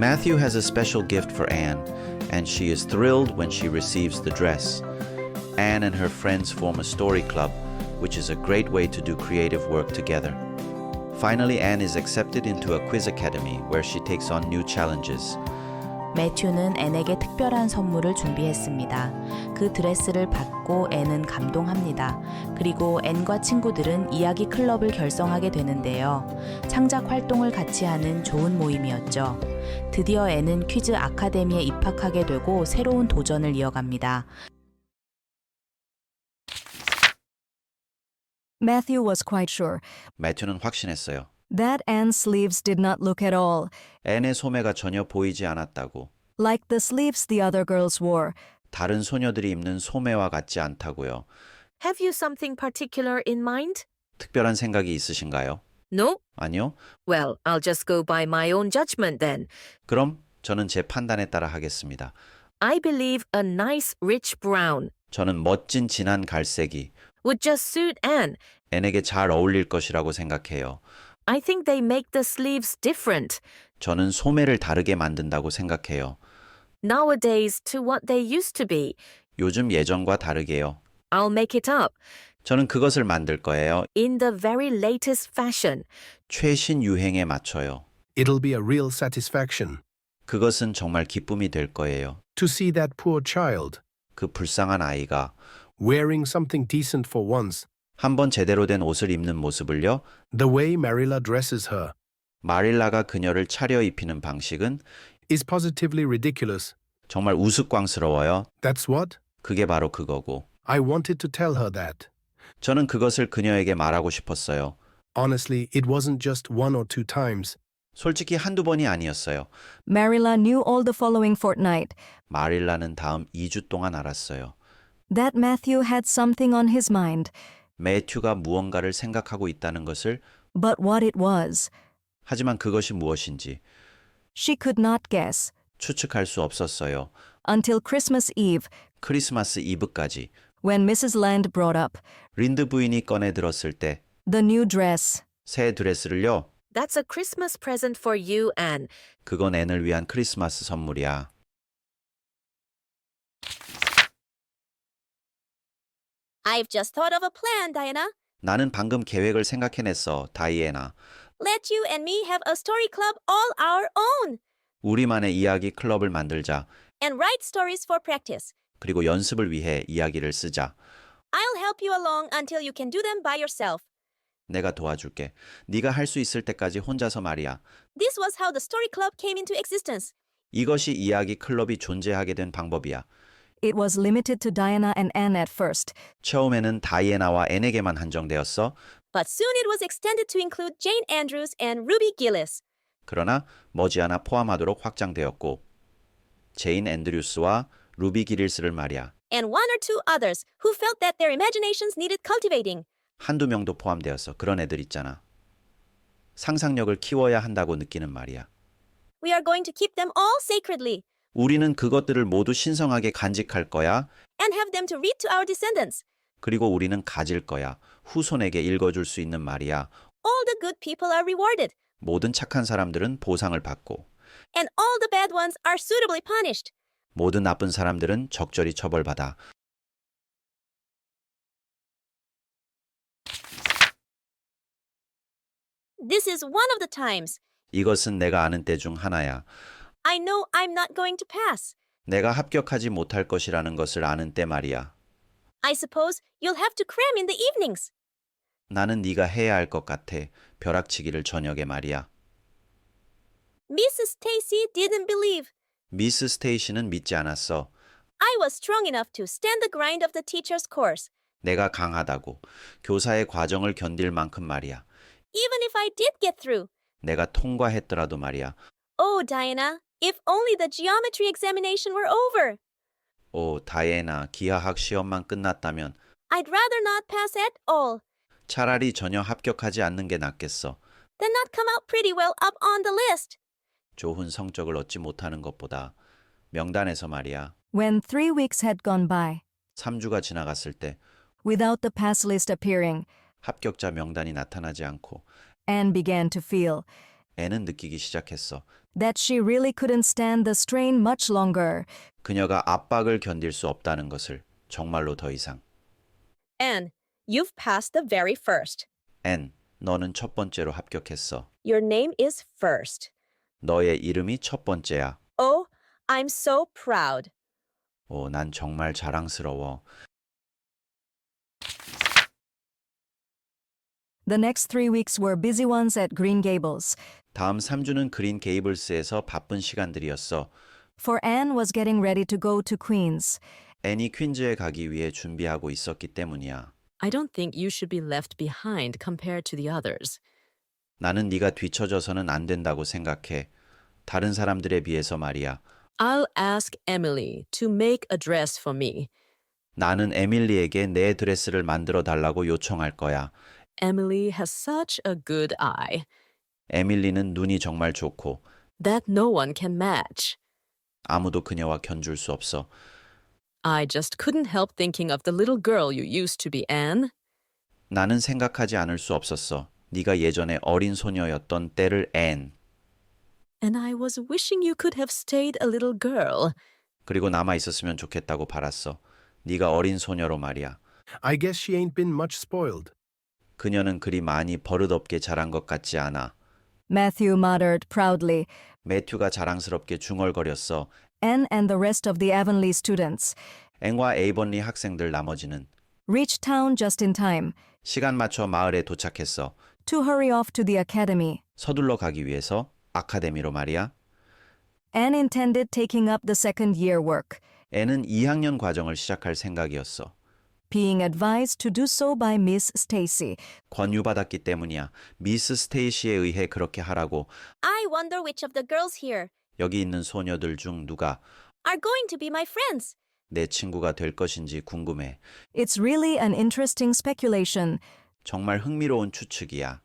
Matthew has a special gift for Anne, and she is thrilled when she receives the dress. Anne and her friends form a story club, which is a great way to do creative work together. Finally, Anne is accepted into a quiz academy where she takes on new challenges. 매튜는 앤에게 특별한 선물을 준비했습니다. 그 드레스를 받고 앤은 감동합니다. 그리고 앤과 친구들은 이야기 클럽을 결성하게 되는데요. 창작 활동을 같이 하는 좋은 모임이었죠. 드디어 앤은 퀴즈 아카데미에 입학하게 되고 새로운 도전을 이어갑니다. Matthew was quite sure 매튜는 확신했어요. That Anne's sleeves did not look at all 앤의 소매가 전혀 보이지 않았다고. like the sleeves the other girls wore. 다른 소녀들이 입는 소매와 같지 않다고요. Have you something particular in mind? 특별한 생각이 있으신가요? No? 아니요. Well, I'll just go by my own judgment then. 그럼 저는 제 판단에 따라 하겠습니다. I believe a nice rich brown 저는 멋진 진한 갈색이 would just suit Anne. 앤에게 잘 어울릴 것이라고 생각해요. I think they make the sleeves different 저는 소매를 다르게 만든다고 생각해요. nowadays to what they used to be. 요즘 예전과 다르게요. I'll make it up 저는 그것을 만들 거예요. in the very latest fashion. 최신 유행에 맞춰요. It'll be a real satisfaction 그것은 정말 기쁨이 될 거예요. to see that poor child 그 불쌍한 아이가 wearing something decent for once, 한번 제대로 된 옷을 입는 모습을요. the way Marilla dresses her 마릴라가 그녀를 차려입히는 방식은 is positively ridiculous. 정말 우스꽝스러워요. That's what? 그게 바로 그거고. I wanted to tell her that. 저는 그것을 그녀에게 말하고 싶었어요. Honestly, it wasn't just one or two times. 솔직히 한두 번이 아니었어요. Marilla knew all the following fortnight 마릴라는 다음 2주 동안 알았어요. that Matthew had something on his mind, 매튜가 무언가를 생각하고 있다는 것을 but what it was, 하지만 그것이 무엇인지 she could not guess 추측할 수 없었어요. until Christmas Eve 크리스마스 이브까지 when Mrs. Land brought up 린드 부인이 꺼내 들었을 때새 the new dress. 드레스를요. That's a Christmas present for you, Anne. 그건 앤을 위한 크리스마스 선물이야. I've just thought of a plan, Diana. 나는 방금 계획을 생각해냈어, 다이애나. Let you and me have a story club all our own 우리만의 이야기 클럽을 만들자. and write stories for practice. 그리고 연습을 위해 이야기를 쓰자. I'll help you along until you can do them by yourself. 내가 도와줄게. 네가 할 수 있을 때까지 혼자서 말이야. This was how the story club came into existence. 이것이 이야기 클럽이 존재하게 된 방법이야. It was limited to Diana and Anne at first, 처음에는 다이애나와 앤에게만 한정되었어. But soon it was extended to include Jane Andrews and Ruby Gillis. 그러나 머지않아 포함하도록 확장되었고 제인 앤드류스와 루비 기릴스를 말이야. And one or two others who felt that their imaginations needed cultivating. 한두 명도 포함되었어. 그런 애들 있잖아. 상상력을 키워야 한다고 느끼는 말이야. We are going to keep them all sacredly 우리는 그것들을 모두 신성하게 간직할 거야. and have them to read to our descendants. 그리고 우리는 가질 거야. 후손에게 읽어줄 수 있는 말이야. All the good people are rewarded, 모든 착한 사람들은 보상을 받고 and all the bad ones are suitably punished. 모든 나쁜 사람들은 적절히 처벌받아. This is one of the times. 이것은 내가 아는 때 중 하나야. I know I'm not going to pass. 내가 합격하지 못할 것이라는 것을 아는 때 말이야. I suppose you'll have to cram in the evenings. 나는 네가 해야 할 것 같아. 벼락치기를 저녁에 말이야. Mrs. Stacy didn't believe. 미스 스테이시는 믿지 않았어. I was strong enough to stand the grind of the teacher's course. 내가 강하다고. 교사의 과정을 견딜 만큼 말이야. Even if I did get through. 내가 통과했더라도 말이야. Oh, Diana, if only the geometry examination were over. 오, 다이애나, 기하학 시험만 끝났다면 I'd rather not pass at all 차라리 전혀 합격하지 않는 게 낫겠어. than not come out pretty well up on the list. 좋은 성적을 얻지 못하는 것보다 명단에서 말이야. when three weeks had gone by, 3주가 지나갔을 때 without the pass list appearing, 합격자 명단이 나타나지 않고 Anne began to feel 애는 느끼기 시작했어. that she really couldn't stand the strain much longer. 그녀가 압박을 견딜 수 없다는 것을 정말로 더 이상. Anne, you've passed the very first. 앤, 너는 첫 번째로 합격했어. Your name is first. 너의 이름이 첫 번째야. Oh, I'm so proud. 오, 난 정말 자랑스러워. The next three weeks were busy ones at Green Gables, 다음 3주는 그린 게이블스에서 바쁜 시간들이었어. for Anne was getting ready to go to Queens. 앤이 퀸즈에 가기 위해 준비하고 있었기 때문이야. I don't think you should be left behind compared to the others. 나는 네가 뒤처져서는 안 된다고 생각해. 다른 사람들에 비해서 말이야. I'll ask Emily to make a dress for me. 나는 에밀리에게 내 드레스를 만들어 달라고 요청할 거야. Emily has such a good eye 에밀리는 눈이 정말 좋고 that no one can match. 아무도 그녀와 견줄 수 없어. I just couldn't help thinking of the little girl you used to be, Anne. 나는 생각하지 않을 수 없었어. 네가 예전에 어린 소녀였던 때를 앤. And I was wishing you could have stayed a little girl. 그리고 남아 있었으면 좋겠다고 바랐어. 네가 어린 소녀로 말이야. I guess she ain't been much spoiled. 그녀는 그리 많이 버릇없게 자란 것 같지 않아. Matthew muttered proudly. 매튜가 자랑스럽게 중얼거렸어. Anne and the rest of the Avonlea students 앵과 에이번리 학생들 나머지는 reached town just in time 시간 맞춰 마을에 도착했어. to hurry off to the academy. 서둘러 가기 위해서 아카데미로 말이야. Anne intended taking up the second year work, 애는 2학년 과정을 시작할 생각이었어. Being advised to do so by Miss Stacy. 권유받았기 때문이야. 미스 스테이시에 의해 그렇게 하라고. I wonder which of the girls here 여기 있는 소녀들 중 누가 are going to be my friends. 내 친구가 될 것인지 궁금해. It's really an interesting speculation. 정말 흥미로운 추측이야.